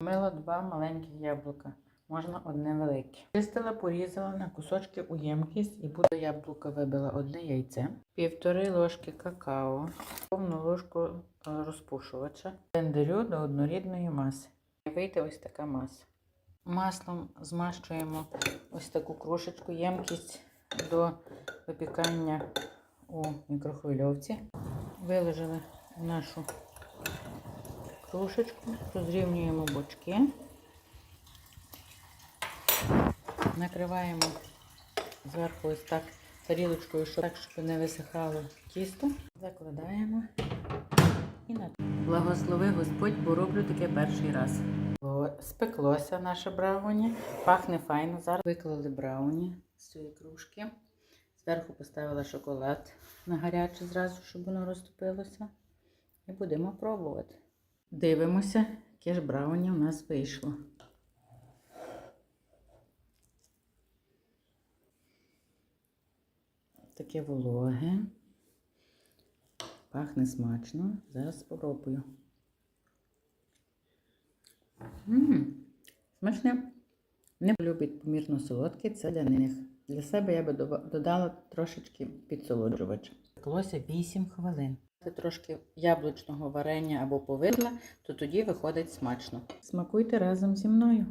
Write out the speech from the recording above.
Мила два маленьких яблука, можна одне велике. Чистила, порізала на кусочки у ємкість і буду яблука вибила одне яйце, півтори ложки какао, повну ложку е, розпушувача, блендерю до однорідної маси. Вийде ось така маса. Маслом змащуємо ось таку кружечку ємкість до випікання у мікрохвильовці. Виложили нашу кружечку, розрівнюємо бочки, накриваємо зверху ось так тарілочкою, щоб, так, щоб не висихало тісто. Закладаємо і на Благослови Господь, бо роблю таке перший раз. Спеклося наше брауні, пахне файно. Зараз виклали брауні з цієї кружки. Зверху поставила шоколад на гаряче зразу, щоб воно розтопилося. І будемо пробувати. Дивимося, яке ж брауні у нас вийшло. Таке вологе. Пахне смачно. Зараз спробую. Ммм, смачне. Не люблять помірно солодке, це для них. Для себе я би додала трошечки підсолоджувача. Пеклося 8 хвилин. Це трошки яблучного варення або повидла, то тоді виходить смачно. Смакуйте разом зі мною.